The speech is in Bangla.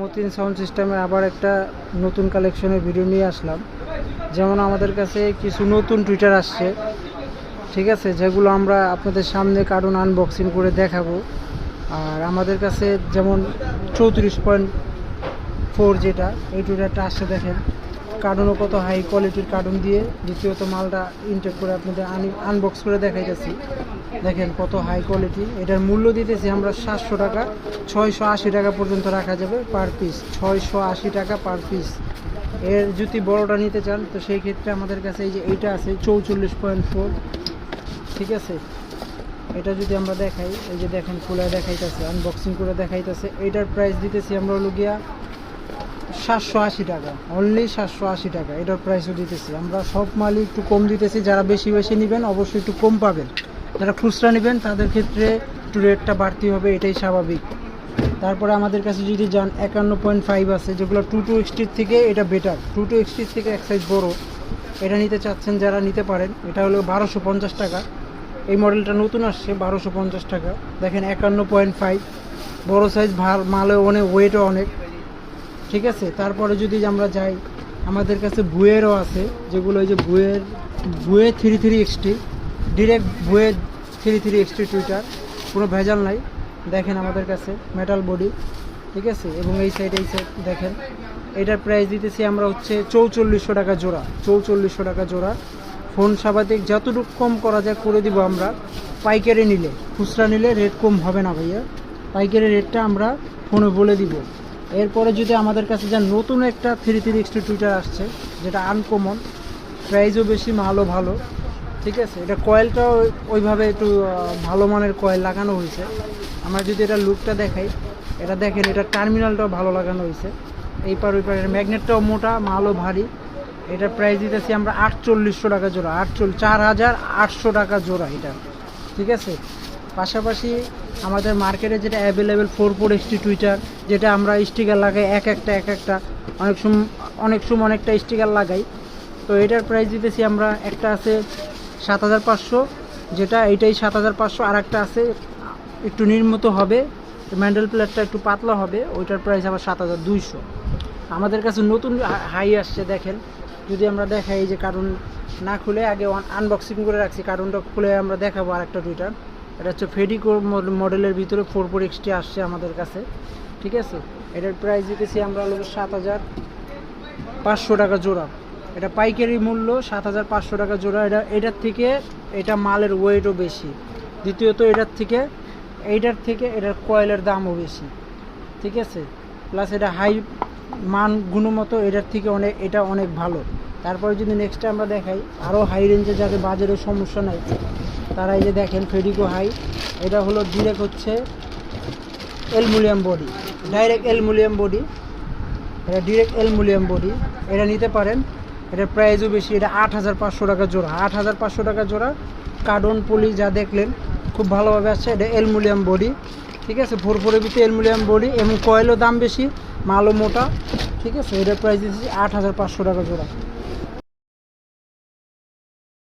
মতিন সাউন্ড সিস্টেমে আবার একটা নতুন কালেকশনের ভিডিও নিয়ে আসলাম। যেমন আমাদের কাছে কিছু নতুন টুইটার আসছে। ঠিক আছে? যেগুলো আমরা আপনাদের সামনে কার্টুন আনবক্সিং করে দেখাবো। আর আমাদের কাছে যেমন চৌত্রিশ পয়েন্ট ফোর যেটা, এই টুইটারটা আসছে দেখেন। কার্টুনও কত হাই কোয়ালিটির কার্টুন দিয়ে দ্বিতীয়ত মালটা ইনটেক করে আপনাদের আনবক্স করে দেখাইতেছি। দেখেন কত হাই কোয়ালিটি এটার মূল্য দিতেছি আমরা সাতশো টাকা। ছয়শো আশি টাকা পর্যন্ত রাখা যাবে পার পিস ছয়শো আশি টাকা পার পিস এর যদি বড়টা নিতে চান, তো সেই ক্ষেত্রে আমাদের কাছে এই যে এইটা আছে, চৌচল্লিশ পয়েন্ট ফোর ঠিক আছে? এটা যদি আমরা দেখাই, এই যে দেখেন খুলে দেখাইতেছে আনবক্সিং করে দেখাইতেছে। এইটার প্রাইস দিতেছি আমরা হলো গিয়া সাতশো আশি টাকা অনলি সাতশো আশি টাকা, এটার প্রাইসও দিতেছি। আমরা সব মালই একটু কম দিতেছি, যারা বেশি বেশি নেবেন অবশ্যই একটু কম পাবেন। যারা খুচরা নেবেন, তাদের ক্ষেত্রে একটু রেটটা বাড়তি হবে, এটাই স্বাভাবিক। তারপরে আমাদের কাছে যদি যান, একান্ন পয়েন্ট ফাইভ আছে, যেগুলো টু টু এক্সটির থেকে এটা বেটার টু টু এক্সটির থেকে এক সাইজ বড়ো। এটা নিতে চাচ্ছেন যারা নিতে পারেন, এটা হলো বারোশো পঞ্চাশ টাকা। এই মডেলটা নতুন আসছে, বারোশো পঞ্চাশ টাকা। দেখেন একান্ন পয়েন্ট ফাইভ, বড়ো সাইজ ভালো মালে অনেক ওয়েটও অনেক। ঠিক আছে? তারপরে যদি আমরা যাই, আমাদের কাছে বুয়েরও আছে, যেগুলো ওই যে বুয়ের, বুয়ে থ্রি থ্রি এক্সটি ডিরেক্ট বুয়ে থ্রি থ্রি এক্সটি টুইটার, কোনো ভেজাল নাই। দেখেন আমাদের কাছে মেটাল বডি ঠিক আছে? এবং এই সাইড এই সাইড দেখেন, এটার প্রাইস দিতেছি আমরা হচ্ছে চৌচল্লিশশো টাকা জোড়া, চৌচল্লিশশো টাকা জোড়া। ফোন স্বাভাবিক যতটুকু কম করা যায় করে দিব আমরা, পাইকারি নিলে। খুচরা নিলে রেট কম হবে না ভাইয়া। পাইকারি রেটটা আমরা ফোনে বলে দিব। এরপরে যদি আমাদের কাছে যা নতুন একটা থ্রি থ্রি এক্সটি টুইটার আসছে, যেটা আনকমন প্রাইজও বেশি, মালও ভালো, ঠিক আছে? এটা কয়েলটাও ওইভাবে একটু ভালো মানের কয়েল লাগানো হয়েছে। আমরা যদি এটা লুকটা দেখাই, এটা দেখেন, এটা টার্মিনালটাও ভালো লাগানো হয়েছে। এই পার, ওই পারের ম্যাগনেটটাও মোটা, মালও ভারী। এটার প্রাইস দিতেছি আমরা আটচল্লিশশো টাকা জোড়া, আটচল্লিশ, চার হাজার আটশো টাকা জোড়া এটা, ঠিক আছে? পাশাপাশি আমাদের মার্কেটে যেটা অ্যাভেলেবেল ফোর ফোর এক্সটি টুইটার যেটা আমরা স্টিকার লাগাই এক একটা এক একটা, অনেক সময় অনেক সময় অনেকটা স্টিকার লাগাই। তো এটার প্রাইস দিতেছি আমরা, একটা আছে সাত হাজার পাঁচশো, যেটা এইটাই সাত হাজার পাঁচশো আর একটা আছে একটু নির্মিত হবে ম্যান্ডেল প্লেটটা একটু পাতলা হবে, ওইটার প্রাইস আবার সাত হাজার দুইশো। আমাদের কাছে নতুন হাই আসছে, দেখেন। যদি আমরা দেখাই যে কার্টুন না খুলে, আগে আনবক্সিং করে রাখছি কার্টুনটা খুলে আমরা দেখাবো আর একটা টুইটার এটা হচ্ছে ফেডিকো মডেলের ভিতরে ফোর ফোর এক্সটি আসছে আমাদের কাছে, ঠিক আছে? এটার প্রাইস দিতেছি আমরা হলো সাত হাজার পাঁচশো টাকা জোড়া। এটা পাইকারি মূল্য সাত হাজার পাঁচশো টাকা জোড়া। এটা, এটার থেকে এটা মালের ওয়েটও বেশি। দ্বিতীয়ত এটার থেকে, এইটার থেকে এটার কয়েলের দামও বেশি, ঠিক আছে? প্লাস এটা হাই মান গুণমত এটার থেকে অনেক, এটা অনেক ভালো। তারপরে যদি নেক্সটে আমরা দেখাই আরও হাই রেঞ্জে যাতে বাজারের সমস্যা নাই তারা এই যে দেখেন ফেডিকো হাই এটা হলো ডিরেক্ট হচ্ছে aluminium body direct aluminium body এটা ডিরেক্ট এলমুলিয়াম বডি এটা নিতে পারেন এটার প্রাইসও বেশি, এটা আট হাজার পাঁচশো টাকা জোড়া, আট হাজার পাঁচশো টাকা জোড়া কার্ডন পলি যা দেখলেন, খুব ভালোভাবে আসছে, এটা এলমুলিয়াম বডি ঠিক আছে ফোর ফোরের ভিতরে এলমুলিয়াম বডি এবং কয়েলও দাম বেশি, মালও মোটা, ঠিক আছে এটার প্রাইস দিচ্ছি আট হাজার পাঁচশো টাকা জোড়া।